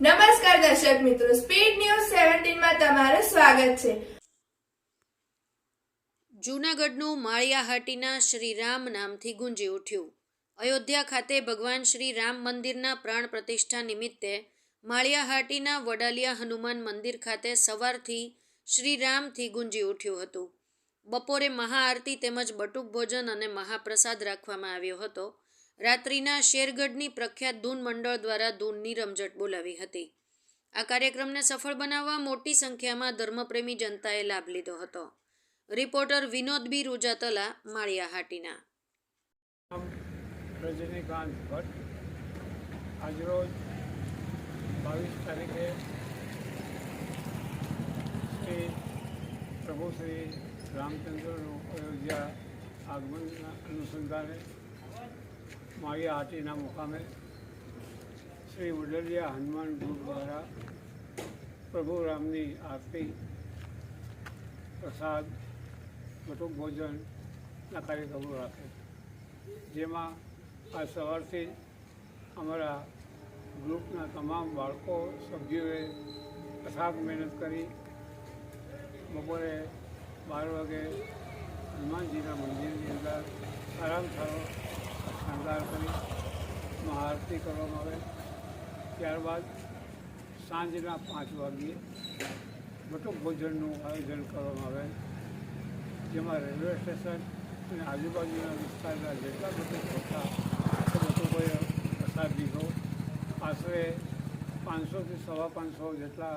નમસ્કાર દર્શક મિત્રો સ્પીડ ન્યૂઝ સેવન્ટીનમાં તમારું સ્વાગત છે. જૂનાગઢનું માળિયાહાટીના શ્રી રામ નામથી ગુંજી ઉઠ્યું. અયોધ્યા ખાતે ભગવાન શ્રી રામ મંદિરના પ્રાણ પ્રતિષ્ઠા નિમિત્તે માળિયાહાટીના વડાલિયા હનુમાન મંદિર ખાતે સવારથી શ્રી રામથી ગુંજી ઉઠ્યું હતું. બપોરે મહાઆરતી તેમજ બટુક ભોજન અને મહાપ્રસાદ રાખવામાં આવ્યો હતો. રાત્રિના શેરગઢની પ્રખ્યાત ધૂન મંડળ દ્વારા ધૂનની રમઝટ બોલાવી હતી. આ કાર્યક્રમને સફળ બનાવવા મોટી સંખ્યામાં ધર્મપ્રેમી જનતાએ લાભ લીધો હતો. Reporter Vinod B. રૂજાતલા, Maliya Hatina. Rajnikant Bhatt, આજરોજ બાવીસ તારીખે શ્રી પ્રભુ શ્રી રામચંદ્રનું અયોધ્યા આગમનના અનુસંધાને માળિયા આરતીના મુકામે શ્રી ઉડલિયા હનુમાન ગુરુ દ્વારા પ્રભુ રામની આરતી, પ્રસાદ બટુક ભોજનના કાર્યક્રમો રાખે. જેમાં આ સવારથી અમારા ગ્રુપના તમામ બાળકો, સભ્યોએ અથાગ મહેનત કરી, બપોરે બાર વાગે હનુમાનજીના મંદિરની અંદર આરામ સારો શણગાર કરી મહાઆરતી કરવામાં આવે. ત્યારબાદ સાંજના પાંચ વાગ્યે બટુક ભોજનનું આયોજન કરવામાં આવે. જેમાં રેલવે સ્ટેશન અને આજુબાજુના વિસ્તારના જેટલા બધા હતા બટુકોએ પ્રસાદ લીધો. આશરે પાંચસોથી સવા પાંચસો જેટલા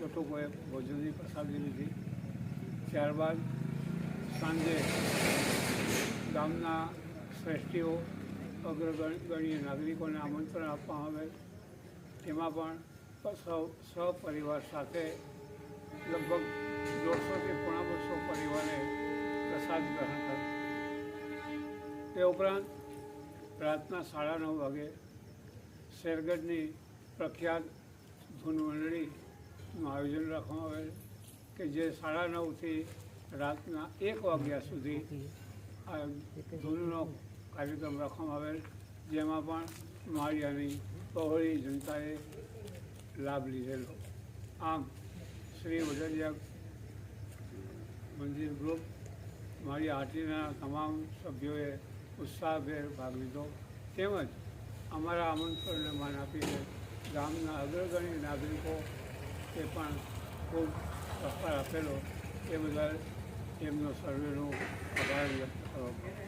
લોકોએ ભોજનની પ્રસાદી લીધી. ત્યારબાદ સાંજે ગામના શ્રેષ્ઠીઓ અગ્રગણ્ય નાગરિકોને આમંત્રણ આપવામાં આવે. તેમાં પણ સૌ સપરિવાર સાથે લગભગ દોઢસોથી પોણા બસો પરિવારે પ્રસાદ ગ્રહણ કર્યો તે ઉપરાંત રાતના સાડા નવ વાગે શેરગઢની પ્રખ્યાત ધૂન આયોજન રાખવામાં આવેલ કે જે સાડા નવથી રાતના એક વાગ્યા સુધી આ ધૂનનો કાર્યક્રમ રાખવામાં આવેલ જેમાં પણ મારી અને પહોળી જનતાએ લાભ લીધેલો. આમ, શ્રી વડલિયા મંદિર ગ્રુપ મારી આરતીના તમામ સભ્યોએ ઉત્સાહભેર ભાગ લીધો. તેમજ અમારા આમંત્રણને માન આપીને ગામના અગ્રગણ્ય નાગરિકો તે પણ ખૂબ સહકાર આપેલો. એ બદલ એમનો સર્વેનો આભાર વ્યક્ત કરો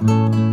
you